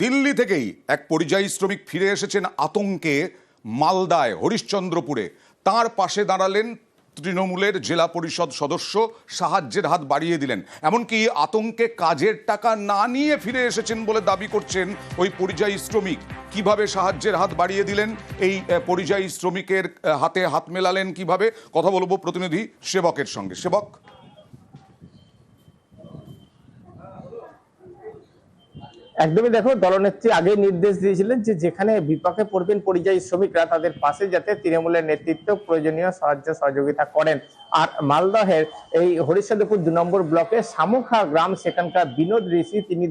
দিল্লি থেকেই এক পরিযায়ী শ্রমিক ফিরে এসেছেন আতঙ্কে মালদায়, হরিশ্চন্দ্রপুরে। তার পাশে দাঁড়ালেন তৃণমূলের জেলা পরিষদ সদস্য, সাহায্যের হাত বাড়িয়ে দিলেন। এমনকি আতঙ্কে কাজের টাকা না নিয়ে ফিরে এসেছেন বলে দাবি করছেন ওই পরিযায়ী শ্রমিক। কীভাবে সাহায্যের হাত বাড়িয়ে দিলেন? এই পরিযায়ী শ্রমিকের হাতে হাত মেলালেন কীভাবে? কথা বলব প্রতিনিধি সেবকের সঙ্গে। সেবক? একদমই দেখো দলনেত্রী আগে নির্দেশ দিয়েছিলেন যে যেখানে বিপাকে পড়বেন পরিযায়ী শ্রমিকরা তাদের পাশে যাতে তৃণমূলের নেতৃত্ব প্রয়োজনীয় সাহায্য সহযোগিতা করেন আর মালদহের এই হরিশ্চন্দ্রপুর দু নম্বর ব্লকে শামুখা গ্রাম সেখানকার বিনোদ ঋষি তিনি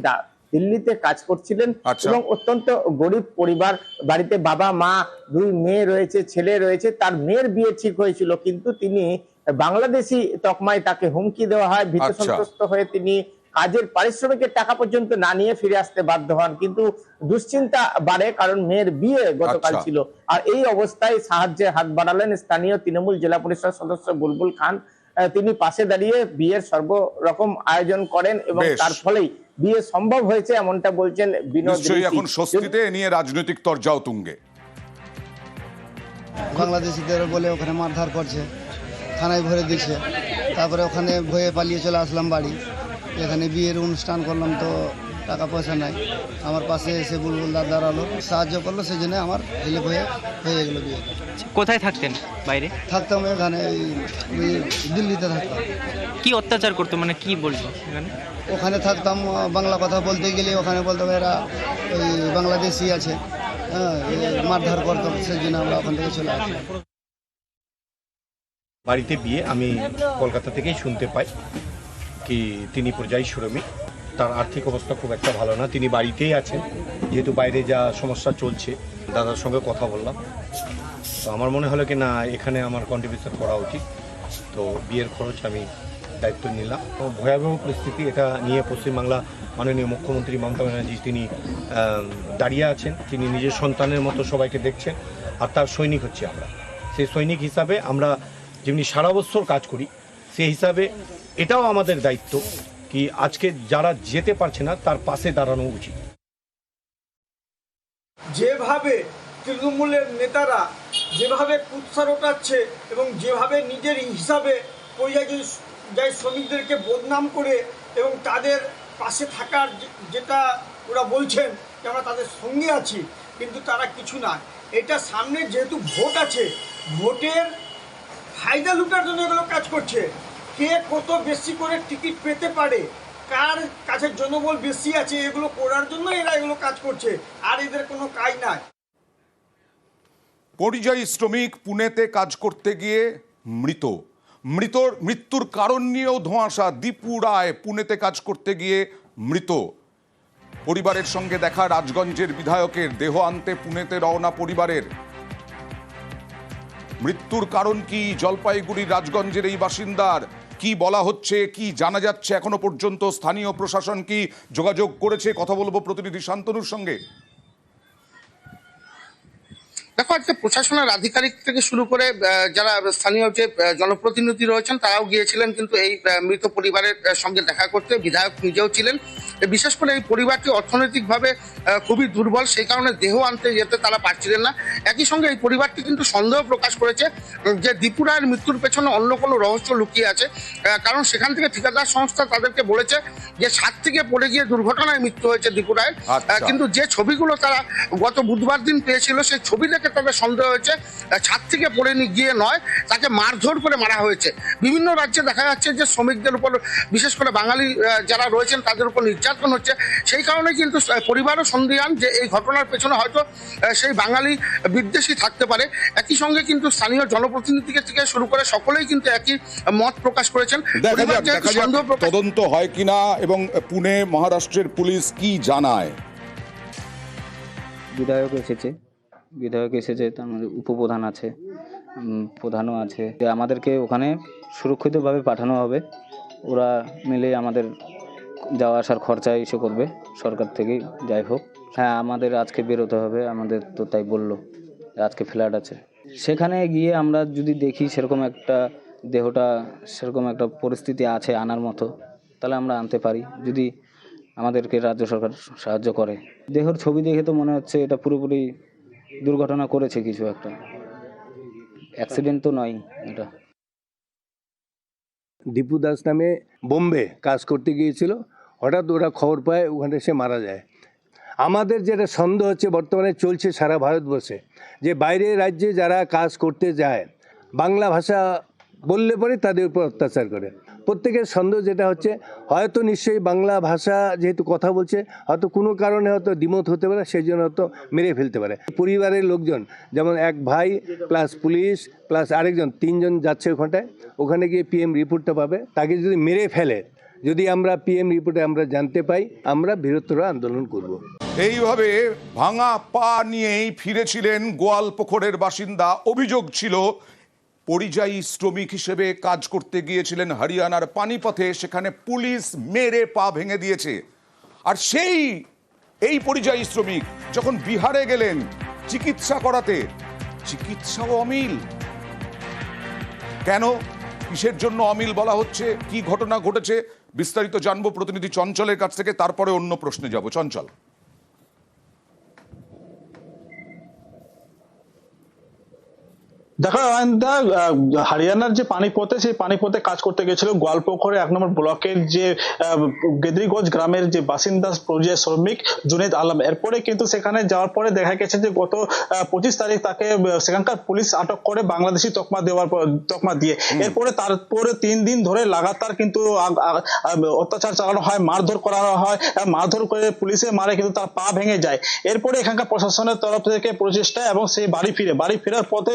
দিল্লিতে কাজ করছিলেন আচ্ছা। এবং অত্যন্ত গরিব পরিবার বাড়িতে বাবা মা দুই মেয়ে রয়েছে ছেলে রয়েছে তার মেয়ের বিয়ে ঠিক হয়েছিল কিন্তু তিনি বাংলাদেশি তকমায় তাকে হুমকি দেওয়া হয় ভীত আচ্ছা। সন্ত্রস্ত হয়ে তিনি কাজের পারিশ্রমিকের টাকা পর্যন্ত না নিয়ে ফিরে আসতে বাধ্য হন। কিন্তু দুশ্চিন্তা বাড়ে কারণ মেয়ের বিয়ে গতকাল আচ্ছা। ছিল। আর এই অবস্থায় সাহায্যে হাত বাড়ালেন স্থানীয় তৃণমূল জেলা পরিষদ সদস্য বুলবুল খান। তিনি পাশে দাঁড়িয়ে বিয়ের সর্বরকম আয়োজন করেন এবং তার ফলেই বিয়ে সম্ভব হয়েছে এমনটা বলছেন বিনোদ এখন স্বস্তিতে নিয়ে রাজনৈতিক তরজাও তুঙ্গে। বাংলাদেশিদের বলে ওখানে মারধর করছে থানায় ভরে দিচ্ছে তারপরে ওখানে ভয়ে পালিয়ে চলে আসলাম বাড়ি। এখানে বিয়ের অনুষ্ঠান করলাম তো টাকা পয়সা নাই। আমার পাশে এসে বুলবুল দাদা দাঁড়াল সাহায্য করল সেই জন্য আমার হেল্প হয়ে হয়ে গেলো বিয়ে। কোথায় থাকতেন বাইরে? থাকতাম এখানে ওই দিল্লিতে থাকতাম। কি অত্যাচার করতো মানে কি বলতো এখানে? ওখানে থাকতাম বাংলা কথা বলতে গেলে ওখানে বলতাম এরা ওই বাংলাদেশি আছে। হ্যাঁ এই মারধর করতো সেই জন্য আমরা ওখান থেকে চলে আসি। বাড়িতে বিয়ে আমি কলকাতা থেকেই শুনতে পাই। কি তিনি পর্যায়ী শ্রমিক? তার আর্থিক অবস্থা খুব একটা ভালো না। তিনি বাড়িতেই আছেন। যেহেতু বাইরে যা সমস্যা চলছে, দাদার সঙ্গে কথা বললাম। তো আমার মনে হলো কি, না, এখানে আমার কন্ট্রিবিউশন করা উচিত। তো বিয়ের খরচ আমি দায়িত্ব নিলাম। তো ভয়াবহ পরিস্থিতি এটা নিয়ে পশ্চিমবাংলা মাননীয় মুখ্যমন্ত্রী মমতা ব্যানার্জি, তিনি দাঁড়িয়ে আছেন। তিনি নিজের সন্তানের মতো সবাইকে দেখছেন। আর তার সৈনিক হচ্ছে আমরা। সেই সৈনিক হিসাবে আমরা যেমনি সারা বছর কাজ করি সেই হিসাবে এটাও আমাদের দায়িত্ব কি আজকে যারা যেতে পারছে না, তার পাশে দাঁড়ানো উচিত। যেভাবে তৃণমূলের নেতারা যেভাবে কুৎসা রটাচ্ছে এবং যেভাবে নিজের হিসাবে পরিযায়ী শ্রমিকদেরকে বদনাম করে এবং তাদের পাশে থাকার যেটা ওরা বলছেন যে আমরা তাদের সঙ্গে আছি, কিন্তু তারা কিছু না। এটা সামনে যেহেতু ভোট আছে, ভোটের ফায়দা লুটার জন্য এগুলো কাজ করছে। কে কত বেশি করে টিকিট পেতে পারে, কার কাছে জনবল বেশি আছে, এগুলো করার জন্য এরা এগুলো কাজ করছে, আর এদের কোনো কাজ নাই। পরিযায়ী শ্রমিক পুনেতে কাজ করতে গিয়ে মৃত। মৃতর মৃত্যুর কারণ নিয়েও ধোঁয়াশা। দীপু রায় পুনেতে কাজ করতে গিয়ে মৃত। পরিবারের সঙ্গে দেখা রাজগঞ্জের বিধায়কের। দেহ আনতে পুনেতে রওনা পরিবারের। মৃত্যুর কারণ কি? জলপাইগুড়ির রাজগঞ্জের এই বাসিন্দার কি বলা হচ্ছে, কি জানা যাচ্ছে এখনও পর্যন্ত? স্থানীয় প্রশাসন কি যোগাযোগ করেছে? কথা বলব প্রতিনিধি শান্তনুর সঙ্গে। দেখো আজকে প্রশাসনের আধিকারিক থেকে শুরু করে যারা স্থানীয় যে জনপ্রতিনিধি রয়েছেন তারাও গিয়েছিলেন কিন্তু এই মৃত পরিবারের সঙ্গে দেখা করতে। বিধায়ক নিজেও ছিলেন। বিশেষ করে এই পরিবারটি অর্থনৈতিকভাবে খুবই দুর্বল সেই কারণে দেহ আনতে যেতে তারা পারছিলেন না। একই সঙ্গে এই পরিবারটি কিন্তু সন্দেহ প্রকাশ করেছে যে দীপু রায়ের মৃত্যুর পেছনে অন্য কোনো রহস্য লুকিয়ে আছে। কারণ সেখান থেকে ঠিকাদার সংস্থা তাদেরকে বলেছে যে সাত থেকে পড়ে গিয়ে দুর্ঘটনায় মৃত্যু হয়েছে দীপু রায়ের আচ্ছা। কিন্তু যে ছবিগুলো তারা গত বুধবার দিন পেয়েছিল সেই ছবি দেখে তাদের সন্দেহ হয়েছে। ছাদ থেকে পড়ে নি- গিয়ে নয় তাকে মারধর করে মারা হয়েছে। বিভিন্ন রাজ্যে দেখা যাচ্ছে যে শ্রমিকদের উপর বিশেষ করে বাঙালি যারা রয়েছেন তাদের উপর নির্যাতন হচ্ছে। সেই কারণে কিন্তু পরিবারও সন্দিহান যে এই ঘটনার পেছনে হয়তো সেই বাঙালি বিদ্বেষী থাকতে পারে। একই সঙ্গে কিন্তু স্থানীয় জনপ্রতিনিধি থেকে শুরু করে সকলেই কিন্তু একই মত প্রকাশ করেছেন। তদন্ত হয় কিনা এবং পুনে মহারাষ্ট্রের পুলিশ কি জানায়। বিধায়ক এসেছে। বিধায়ক এসেছে তার মধ্যে উপপ্রধান আছে প্রধানও আছে, যে আমাদেরকে ওখানে সুরক্ষিতভাবে পাঠানো হবে। ওরা মিলে আমাদের যাওয়া আসার খরচা এসে করবে, সরকার থেকেই যাই হোক। হ্যাঁ আমাদের আজকে বেরোতে হবে, আমাদের তো তাই বলল আজকে ফ্ল্যাট আছে। সেখানে গিয়ে আমরা যদি দেখি সেরকম একটা দেহটা, সেরকম একটা পরিস্থিতি আছে আনার মতো, তাহলে আমরা আনতে পারি। যদি আমাদেরকে রাজ্য সরকার সাহায্য করে। দেহর ছবি দেখে তো মনে হচ্ছে এটা পুরোপুরি দুর্ঘটনা করেছে কিছু একটা। অ্যাক্সিডেন্ট তো নয় এটা। দীপু দাস নামে বোম্বে কাজ করতে গিয়েছিল। হঠাৎ ওরা খবর পায়, ওখানে সে মারা যায়। আমাদের যেটা সন্দেহ হচ্ছে, বর্তমানে চলছে সারা ভারতবর্ষে যে বাইরের রাজ্যে যারা কাজ করতে যায়, বাংলা ভাষা বললে পরে তাদের উপর অত্যাচার করে। প্রত্যেকের সন্দেহ যেটা হচ্ছে, হয়তো নিশ্চয়ই বাংলা ভাষা যেহেতু কথা বলছে, হয়তো কোনো কারণে হয়তো দ্বিমত হতে পারে সেই জন্য হয়তো মেরে ফেলতে পারে। পরিবারের লোকজন, যেমন এক ভাই প্লাস পুলিশ প্লাস আরেকজন, তিনজন যাচ্ছে ওখানটায়, ওখানে গিয়ে পিএম রিপোর্টটা পাবে। তাকে যদি মেরে ফেলে, যদি আমরা পিএম রিপোর্টে আমরা জানতে পাই, আমরা বৃহত্তর আন্দোলন করব। এইভাবে ভাঙা পা নিয়েই ফিরেছিলেন গোয়ালপুকুরের বাসিন্দা, অভিযোগ ছিল পরিযায়ী শ্রমিক হিসেবে কাজ করতে গিয়েছিলেন হরিয়ানার পানিপথে, সেখানে পুলিশ মেরে পা ভেঙে দিয়েছে। আর সেই, এই পরিযায়ী শ্রমিক যখন বিহারে গেলেন চিকিৎসা করাতে, চিকিৎসাও অমিল। কেন? কিসের জন্য অমিল বলা হচ্ছে? কি ঘটনা ঘটেছে? বিস্তারিত জানব প্রতিনিধি চঞ্চলের কাছ থেকে, তারপরে অন্য প্রশ্নে যাব। চঞ্চল। দেখো আহ, হরিয়ানার যে পানিপথে সেই পানিপথে কাজ করতে গেছিল গোয়ালপোখরে এক নম্বর ব্লকের যে আহ, গেদরিগঞ্জ গ্রামের যে বাসিন্দা পর্যায় শ্রমিক জুনেদ আলম। এরপরে কিন্তু সেখানে যাওয়ার পরে দেখা গেছে যে গত পঁচিশ তারিখ তাকে সেখানকার পুলিশ আটক করে বাংলাদেশি তকমা দেওয়ার তকমা দিয়ে। এরপরে তারপরে তিন দিন ধরে লাগাতার কিন্তু অত্যাচার চালানো হয় মারধর করা হয় মারধর করে পুলিশে মারে কিন্তু তার পা ভেঙে যায়। এরপরে এখানকার প্রশাসনের তরফ থেকে প্রচেষ্টা এবং সেই বাড়ি ফিরে। বাড়ি ফেরার পথে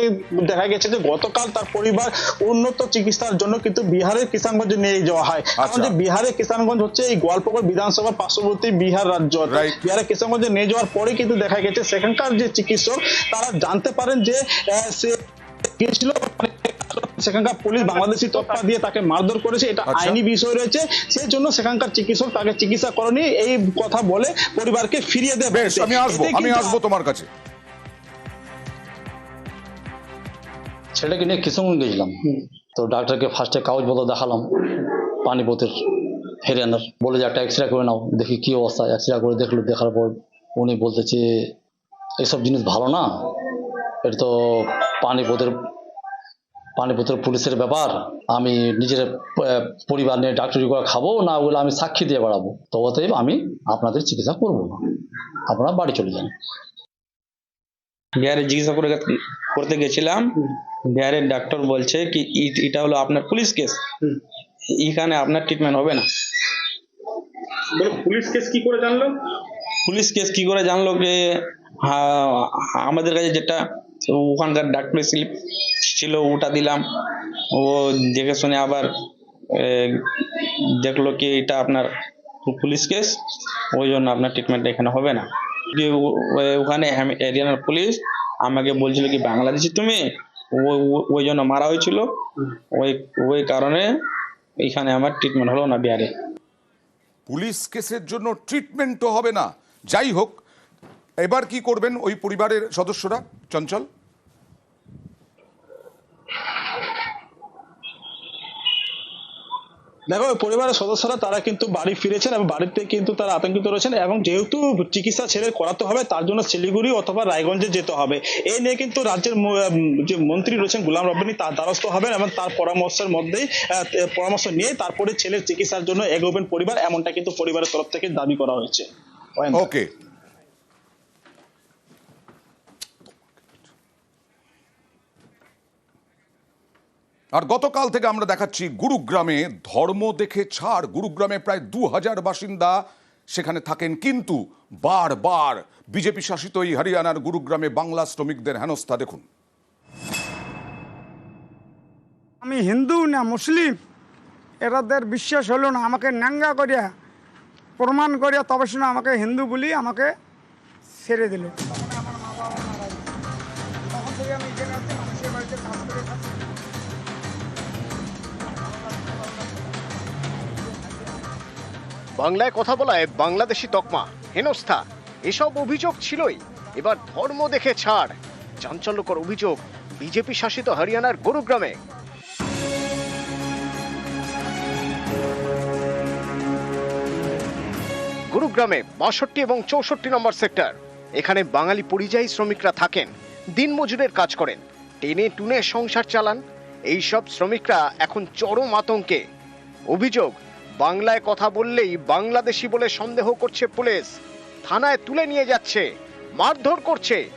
দেখা গেছে যে গতকাল তার পরিবার উন্নত চিকিৎসার জন্য কিন্তু বিহারের কিষানগঞ্জে নিয়ে যাওয়া হয় কারণ আচ্ছা। যে বিহারের কিষানগঞ্জ হচ্ছে এই গোয়ালপুকুর বিধানসভার পার্শ্ববর্তী বিহার রাজ্য. বিহারের কিষানগঞ্জে নিয়ে যাওয়ার পরে কিন্তু দেখা গেছে সেখানকার যে চিকিৎসক তারা জানতে পারেন যে সে গিয়েছিল সেখানকার পুলিশ বাংলাদেশি তৎপা দিয়ে তাকে মারধর করেছে এটা আচ্ছা। আইনি বিষয় রয়েছে সেই জন্য সেখানকার চিকিৎসক তাকে চিকিৎসা করেনি এই কথা বলে পরিবারকে ফিরিয়ে দেবে আমি আসব আমি আসব তোমার কাছে ছেলেটাকে নিয়ে কিশনগঞ্জ গেছিলাম। তো ডাক্তারকে ফার্স্টে কাগজ কাগজপত্র দেখালাম পানিপথের হেরিয়ানার বলে যে একটা এক্স রে করে নাও দেখি কি অবস্থা। এক্স রে করে দেখল দেখার পর উনি বলতেছে এইসব জিনিস ভালো না। এটা তো পানিপথের পানিপথের পুলিশের ব্যাপার। আমি নিজের পরিবার নিয়ে ডাক্তারি করে খাব না ওগুলো আমি সাক্ষী দিয়ে বেড়াবো। তো অতএব আমি আপনাদের চিকিৎসা করব না। আপনারা বাড়ি চলে যান। বিহারে চিকিৎসা করে করতে গেছিলাম বিহারের ডাক্তার বলছে কি এটা হলো আপনার পুলিশ কেস। এখানে আপনার ট্রিটমেন্ট হবে না। পুলিশ কেস কি করে জানলো? পুলিশ কেস কি করে জানলো যে আমাদের কাছে যেটা ওখানকার ডাক্তার স্লিপ ছিল ওটা দিলাম। ও দেখে শুনে আবার দেখল কি এটা আপনার পুলিশ কেস ওই জন্য আপনার ট্রিটমেন্ট এখানে হবে না। ওখানে এরিয়ানার পুলিশ আমাকে বলছিল কি বাংলাদেশি তুমি? ওই জন্য মারা হয়েছিল। ওই ওই কারণে এখানে আমার ট্রিটমেন্ট হলো না বিহারে। পুলিশ কেসের জন্য ট্রিটমেন্ট তো হবে না। যাই হোক এবার কি করবেন ওই পরিবারের সদস্যরা? চঞ্চল? দেখো পরিবারের সদস্যরা তারা কিন্তু বাড়ি ফিরেছেন এবং বাড়িতে কিন্তু তারা আতঙ্কিত রয়েছেন এবং যেহেতু চিকিৎসা ছেড়ে করাতে হবে, তার জন্য শিলিগুড়ি অথবা রায়গঞ্জে যেতে হবে। এই নিয়ে কিন্তু রাজ্যের যে মন্ত্রী রয়েছেন গুলাম রব্বানি, তার দ্বারস্থ হবেন এবং তার পরামর্শের মধ্যেই পরামর্শ নিয়ে তারপরে ছেলের চিকিৎসার জন্য এগোবেন পরিবার, এমনটা কিন্তু পরিবারের তরফ থেকে দাবি করা হয়েছে। ওকে আর গতকাল থেকে আমরা দেখাচ্ছি গুরুগ্রামে ধর্ম দেখে ছাড়। গুরুগ্রামে প্রায় দু হাজার বাসিন্দা সেখানে থাকেন। কিন্তু বারবার বিজেপি শাসিত এই হরিয়ানার গুরুগ্রামে বাংলা শ্রমিকদের হেনস্থা। দেখুন। আমি হিন্দু না মুসলিম, এরাদের বিশ্বাস হলো না, আমাকে ন্যাঙ্গা করিয়া, প্রমাণ করিয়া তবে শুনে আমাকে হিন্দু বলি আমাকে ছেড়ে দিল। বাংলায় কথা বলায় বাংলাদেশি তকমা, হেনস্থা, এসব অভিযোগ ছিলই। এবার ধর্ম দেখে ছাড়। চাঞ্চল্যকর অভিযোগ বিজেপি শাসিত হরিয়ানার গুরুগ্রামে। গুরু গুরুগ্রামে বাষট্টি এবং চৌষট্টি নম্বর সেক্টর। এখানে বাঙালি পরিযায়ী শ্রমিকরা থাকেন দিনমজুরের কাজ করেন, টেনে টুনে সংসার চালান। এইসব শ্রমিকরা এখন চরম আতঙ্কে। অভিযোগ বাংলায় কথা বললেই বাংলাদেশি বলে সন্দেহ করছে পুলিশ। থানায় তুলে নিয়ে যাচ্ছে, মারধর করছে।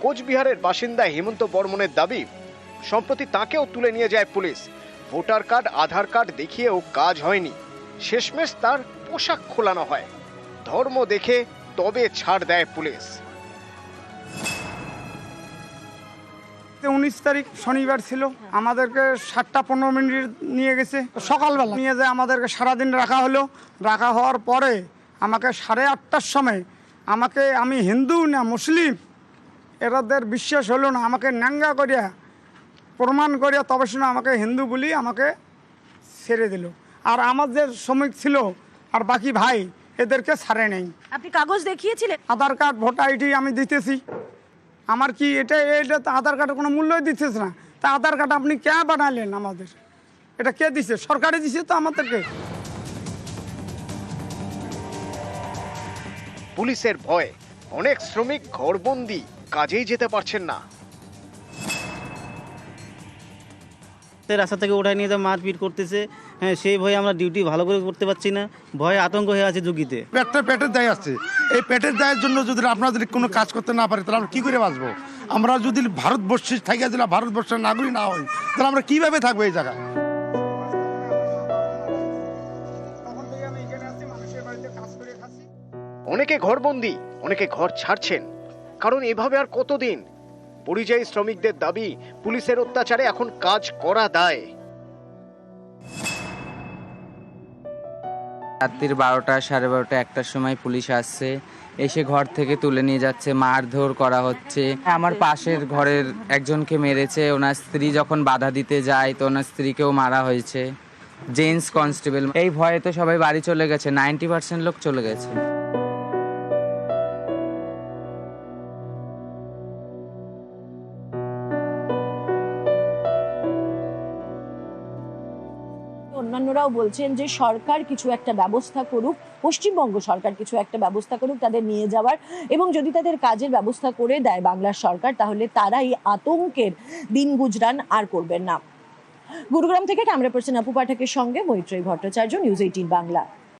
কোচবিহারের বাসিন্দা হেমন্ত বর্মনের দাবি, সম্প্রতি তাকেও তুলে নিয়ে যায় police. Voter card, Aadhaar card দেখিয়েও কাজ হয়নি। শেষমেশ তার পোশাক খোলানো হয়। ধর্ম দেখে তবে ছাড় দেয় পুলিশ। উনিশ তারিখ শনিবার ছিল। আমাদেরকে সাতটা পনেরো মিনিট নিয়ে গেছে। সকালবেলা? নিয়ে যায় আমাদেরকে সারাদিন রাখা হলো। রাখা হওয়ার পরে আমাকে সাড়ে আটটার সময় আমাকে আমি হিন্দু না মুসলিম এরাদের বিশ্বাস হলো না আমাকে ন্যাঙ্গা করিয়া প্রমাণ করিয়া তবে শুনে আমাকে হিন্দু বলি আমাকে ছেড়ে দিল। আর আমার যে শ্রমিক ছিল আর বাকি ভাই এদেরকে ছাড়ে নেই। আপনি কাগজ দেখিয়েছিলেন? আধার কার্ড ভোটার আইডি আমি দিতেছি। আমার কি এটা এটা তো আধার কার্ডের কোনো মূল্যই দিতেছে না। তা আধার কার্ড আপনি কে বানালেন আমাদের? এটা কে দিছে? সরকারে দিছে তো আমাদেরকে। পুলিশের ভয়ে অনেক শ্রমিক ঘরবন্দি কাজেই যেতে পারছেন না। রাস্তা থেকে ওঠায় নিয়ে যা মারপিট করতেছে। হ্যাঁ সেই ভয়ে আমরা ডিউটি ভালো করে করতে পারছি না। ভয়ে আতঙ্ক হয়ে আছে ঝুঁকিতে। পেটটা পেটের দায় আছে এই পেটের দায়ের জন্য যদি আপনারা যদি কোনো কাজ করতে না পারি তাহলে আমরা কি করে বাঁচবো? আমরা যদি ভারতবর্ষে থেকে যদি ভারতবর্ষের নাগরিক না হই তাহলে আমরা কীভাবে থাকব এই জায়গায়? অনেকে ঘরবন্দি অনেকে ঘর ছাড়ছেন। কারণ এভাবে আর কতদিন? পরিযায়ী শ্রমিকদের দাবি পুলিশের অত্যাচারে এখন কাজ করা দায়। রাত্রির বারোটা, সাড়ে বারোটা, একটার সময় পুলিশ আসছে। এসে ঘর থেকে তুলে নিয়ে যাচ্ছে, মারধর করা হচ্ছে। আমার পাশের ঘরের একজনকে মেরেছে, ওনার স্ত্রী যখন বাধা দিতে যায়, তো ওনার স্ত্রীকেও মারা হয়েছে। জেন্টস কনস্টেবল, এই ভয়ে তো সবাই বাড়ি চলে গেছে, নাইনটি পার্সেন্ট লোক চলে গেছে। অন্যান্যরাও বলছেন যে সরকার কিছু একটা ব্যবস্থা করুক, পশ্চিমবঙ্গ সরকার কিছু একটা ব্যবস্থা করুক, তাদের নিয়ে যাওয়ার। এবং যদি তাদের কাজের ব্যবস্থা করে দেয় বাংলার সরকার, তাহলে তারা এই আতঙ্কের দিন গুজরান আর করবেন না। গুরুগ্রাম থেকে ক্যামেরা পার্সন আপু পাঠকের সঙ্গে মৈত্রী ভট্টাচার্য, নিউজ এইটিন বাংলা।